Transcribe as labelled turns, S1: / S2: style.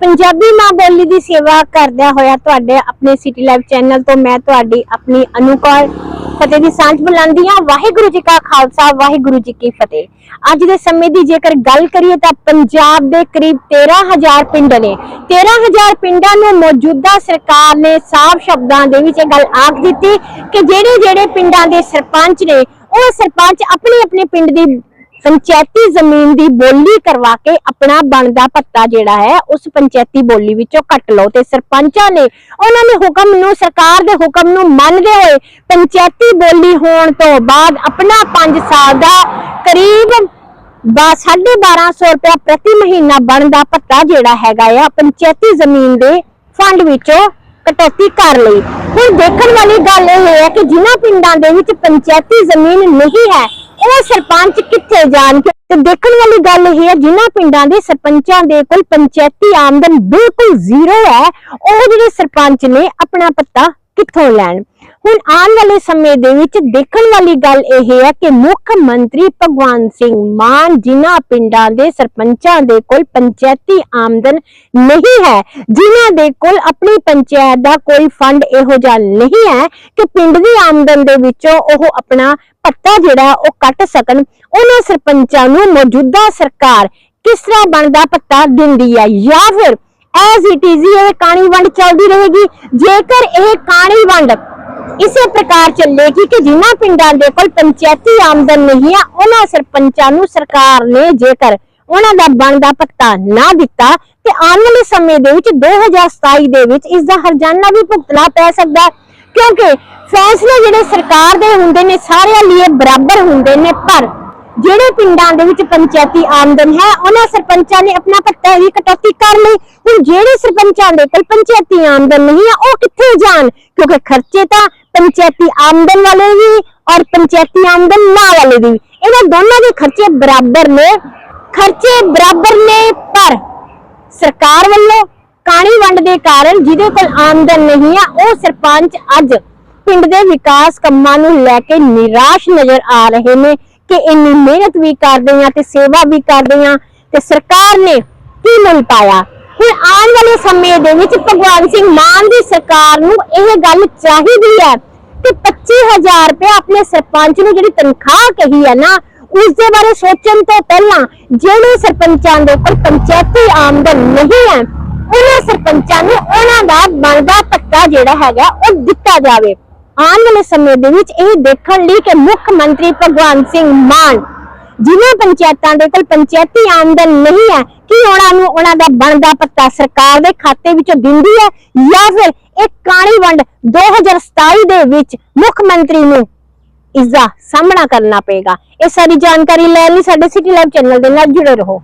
S1: ਪੰਜਾਬੀ ਮਾਂ ਬੋਲੀ ਦੀ ਸੇਵਾ ਕਰਦਿਆਂ ਹੋਇਆ ਤੁਹਾਡੇ ਆਪਣੇ ਸਿਟੀ ਲਾਈਵ ਚੈਨਲ ਤੋਂ ਮੈਂ ਤੁਹਾਡੀ ਆਪਣੀ ਅਨੁਕੌਰ ਫਤਿਹ ਦੀ ਸਾਂਝ ਬੁਲਾਉਂਦੀ ਹਾਂ। ਵਾਹਿਗੁਰੂ ਜੀ ਕਾ ਖਾਲਸਾ, ਵਾਹਿਗੁਰੂ ਜੀ ਕੀ ਫਤਿਹ। ਅੱਜ ਦੇ ਸਮੇਂ ਦੀ ਜੇਕਰ ਗੱਲ ਕਰੀਏ ਤਾਂ ਪੰਜਾਬ ਦੇ ਕਰੀਬ 13000 ਪਿੰਡ ਨੇ। 13000 ਪਿੰਡਾਂ ਨੂੰ ਮੌਜੂਦਾ ਸਰਕਾਰ ਨੇ ਸਾਫ਼ ਸ਼ਬਦਾਂ ਦੇ ਵਿੱਚ ਇਹ ਗੱਲ ਆਖ ਦਿੱਤੀ ਕਿ ਜਿਹੜੇ ਜਿਹੜੇ ਪਿੰਡਾਂ ਦੇ ਸਰਪੰਚ ਨੇ, ਉਹ ਸਰਪੰਚ ਆਪਣੇ ਆਪਣੇ ਪਿੰਡ ਦੀ ਪੰਚਾਇਤੀ ਜ਼ਮੀਨ ਦੀ ਬੋਲੀ ਕਰਵਾ ਕੇ ਆਪਣਾ ਬਣਦਾ ਪੱਤਾ ਜਿਹੜਾ ਹੈ, ਉਸ ਪੰਚਾਇਤੀ ਬੋਲੀ ਵਿੱਚੋਂ ਕੱਟ ਲਓ ਤੇ ਸਰਪੰਚਾਂ ਨੇ ਉਹਨਾਂ ਨੇ ਹੁਕਮ ਨੂੰ, ਸਰਕਾਰ ਦੇ ਹੁਕਮ ਨੂੰ ਮੰਨਦੇ ਹੋਏ, ਪੰਚਾਇਤੀ ਬੋਲੀ ਹੋਣ ਤੋਂ ਬਾਅਦ ਆਪਣਾ 5 ਸਾਲ ਦਾ ਕਰੀਬ 1250 ਰੁਪਏ ਪ੍ਰਤੀ ਮਹੀਨਾ ਬਣਦਾ ਪੱਤਾ ਜਿਹੜਾ ਹੈਗਾ ਆ, ਪੰਚਾਇਤੀ ਜ਼ਮੀਨ ਦੇ ਫੰਡ ਵਿੱਚੋਂ ਕਟੌਤੀ ਕਰ ਲਈ। ਹੁਣ ਦੇਖਣ ਵਾਲੀ ਗੱਲ ਇਹ ਹੈ ਕਿ ਜਿਨ੍ਹਾਂ ਪਿੰਡਾਂ ਦੇ ਵਿੱਚ ਪੰਚਾਇਤੀ ਜ਼ਮੀਨ ਨਹੀਂ ਹੈ ਉਹ ਸਰਪੰਚ ਕਿੱਥੇ ਜਾਣਗੇ ਤੇ ਦੇਖਣ ਵਾਲੀ ਗੱਲ ਇਹ ਹੈ, ਜਿਨ੍ਹਾਂ ਪਿੰਡਾਂ ਦੇ ਸਰਪੰਚਾਂ ਦੇ ਕੋਲ ਪੰਚਾਇਤੀ ਆਮਦਨ ਬਿਲਕੁਲ ਜ਼ੀਰੋ ਹੈ, ਉਹ ਜਿਹੜੇ ਸਰਪੰਚ ਨੇ ਆਪਣਾ ਪੱਤਾ ਕਿੱਥੋਂ ਲੈਣ? ਹੁਣ ਆਉਣ ਵਾਲੇ ਸਮੇਂ ਦੇ ਵਿੱਚ ਦੇਖਣ ਵਾਲੀ ਗੱਲ ਇਹ ਹੈ ਕਿ ਮੁੱਖ ਮੰਤਰੀ ਭਗਵੰਤ ਸਿੰਘ ਮਾਨ ਜਿਨ੍ਹਾਂ ਪਿੰਡਾਂ ਦੇ ਸਰਪੰਚਾਂ ਦੇ ਕੋਲ ਪੰਚਾਇਤੀ ਆਮਦਨ ਨਹੀਂ ਹੈ, ਜਿਨ੍ਹਾਂ ਦੇ ਕੋਲ ਆਪਣੀ ਪੰਚਾਇਤ ਦਾ ਕੋਈ ਫੰਡ ਇਹੋ ਜਿਹਾ ਨਹੀਂ ਹੈ ਕਿ ਪਿੰਡ ਦੀ ਆਮਦਨ ਦੇ ਵਿੱਚੋਂ ਉਹ ਆਪਣਾ ਪੱਤਾ ਜਿਹੜਾ ਉਹ ਕੱਟ ਸਕਣ। ਉਹਨਾਂ ਸਰਪੰਚਾਂ ਨੂੰ ਮੌਜੂਦਾ ਸਰਕਾਰ ਕਿਸ ਤਰ੍ਹਾਂ ਬਣਦਾ ਪੱਤਾ ਦਿੰਦੀ ਹੈ ਜਾਂ ਫਿਰ ਐਜ਼ ਇਟ ਇਜ਼ ਇਹ ਕਾਣੀ ਵੰਡ ਚੱਲਦੀ ਰਹੇਗੀ। ਜੇਕਰ ਇਹ ਕਾਣੀ ਵੰਡ ਇਸੇ ਪ੍ਰਕਾਰ ਚੱਲੇਗੀ ਕਿ ਜਿਨ੍ਹਾਂ ਪਿੰਡਾਂ ਦੇ ਕੋਲ ਪੰਚਾਇਤੀ ਆਮਦਨ ਨਹੀਂ ਆ, ਉਹਨਾਂ ਸਰਪੰਚਾਂ ਨੂੰ ਸਰਕਾਰ ਨੇ ਜੇਕਰ ਉਹਨਾਂ ਦਾ ਬਣਦਾ ਪੱਤਾ ਨਾ ਦਿੱਤਾ, ਤੇ ਆਉਣ ਵਾਲੇ ਸਮੇਂ ਦੇ ਵਿੱਚ 2027 ਦੇ ਵਿੱਚ ਇਸ ਦਾ ਹਰਜਾਨਾ ਵੀ ਭੁਗਤਣਾ ਪੈ ਸਕਦਾ ਕਿਉਂਕਿ ਫੈਸਲੇ ਜਿਹੜੇ ਸਰਕਾਰ ਦੇ ਹੁੰਦੇ ਨੇ, ਸਾਰਿਆਂ ਲਈ ਬਰਾਬਰ ਹੁੰਦੇ ਨੇ, ਪਰ ਜਿਹੜੇ ਪਿੰਡਾਂ ਦੇ ਵਿੱਚ ਪੰਚਾਇਤੀ ਆਮਦਨ ਹੈ, ਉਹਨਾਂ ਸਰਪੰਚਾਂ ਨੇ ਆਪਣਾ ਪੱਤਾ ਵੀ ਕਟੌਤੀ ਕਰ ਲਈ। ਹੁਣ ਜਿਹੜੇ ਸਰਪੰਚਾਂ ਦੇ ਕੋਲ ਪੰਚਾਇਤੀ ਆਮਦਨ ਨਹੀਂ ਹੈ, ਉਹ ਕਿੱਥੇ ਜਾਣ? ਕਿਉਂਕਿ ਖਰਚੇ ਤਾਂ ਪੰਚਾਇਤੀ ਆਮਦਨ ਵਾਲੇ ਵੀ ਔਰ ਪੰਚਾਇਤੀ ਆਮਦਨ ਨਾ ਵਾਲੇ ਵੀ। ਇਹਨਾਂ ਦੋਨਾਂ ਦੇ ਖਰਚੇ ਬਰਾਬਰ ਨੇ। ਖਰਚੇ ਬਰਾਬਰ ਨੇ, ਪਰ ਸਰਕਾਰ ਵੱਲੋਂ ਕਾਣੀ ਵੰਡ ਦੇ ਕਾਰਨ ਜਿਹਦੇ ਕੋਲ ਆਮਦਨ ਨਹੀਂ ਆ ਉਹ ਸਰਪੰਚ ਅੱਜ ਪਿੰਡ ਦੇ ਵਿਕਾਸ ਕੰਮਾਂ ਨੂੰ ਲੈ ਕੇ ਨਿਰਾਸ਼ ਨਜ਼ਰ ਆ ਰਹੇ ਨੇ। ਕਿ ਇੰਨੀ ਮਿਹਨਤ ਵੀ ਕਰਦੇ ਆ ਤੇ ਸੇਵਾ ਵੀ ਕਰਦੇ ਆ ਤੇ ਸਰਕਾਰ ਨੇ ਕੀ ਮੁੱਲ ਪਾਇਆ? ਹੁਣ ਆਉਣ ਵਾਲੇ ਸਮੇਂ ਦੇ ਵਿੱਚ ਭਗਵਾਨ ਸਿੰਘ ਮਾਨ ਦੀ ਸਰਕਾਰ ਨੂੰ ਇਹ ਗੱਲ ਚਾਹੀਦੀ ਹੈ ਕਿ 25000 ਰੁਪਏ ਆਪਣੇ ਸਰਪੰਚ ਨੂੰ ਜਿਹੜੀ ਤਨਖਾਹ ਕਹੀ ਹੈ ਨਾ, ਉਸ ਦੇ ਬਾਰੇ ਸੋਚਣ ਤੋਂ ਪਹਿਲਾਂ ਜਿਹੜੇ ਸਰਪੰਚਾਂ ਦੇ ਉੱਪਰ ਪੰਚਾਇਤੀ ਆਮਦਨ ਨਹੀਂ ਹੈ, ਉਹਨਾਂ ਸਰਪੰਚਾਂ ਨੂੰ ਉਹਨਾਂ ਦਾ ਬਣਦਾ ਪੱਤਾ ਜਿਹੜਾ ਹੈਗਾ ਉਹ ਦਿੱਤਾ ਜਾਵੇ। ਆਉਣ ਵਾਲੇ ਸਮੇਂ ਦੇ ਵਿੱਚ ਇਹ ਦੇਖਣ ਲਈ ਕਿ ਮੁੱਖ ਮੰਤਰੀ ਭਗਵੰਤ ਸਿੰਘ ਮਾਨ, ਜਿਨ੍ਹਾਂ ਪੰਚਾਇਤਾਂ ਦੇ ਕੋਲ ਪੰਚਾਇਤੀ ਆਮਦਨ ਨਹੀਂ ਹੈ, ਕਿ ਉਹਨਾਂ ਨੂੰ ਉਹਨਾਂ ਦਾ ਬਣਦਾ ਪੱਤਾ ਸਰਕਾਰ ਦੇ ਖਾਤੇ ਵਿੱਚੋਂ ਦਿੰਦੀ ਹੈ ਜਾਂ ਫਿਰ ਇਹ ਕਾਣੀ ਵੰਡ 2027 ਦੇ ਵਿੱਚ ਮੁੱਖ ਮੰਤਰੀ ਨੂੰ ਇਸ ਦਾ ਸਾਹਮਣਾ ਕਰਨਾ ਪਏਗਾ। ਇਹ ਸਾਰੀ ਜਾਣਕਾਰੀ ਲੈਣ ਲਈ ਸਾਡੇ ਸਿਟੀ ਲਾਈਵ ਚੈਨਲ ਦੇ ਨਾਲ ਜੁੜੇ ਰਹੋ।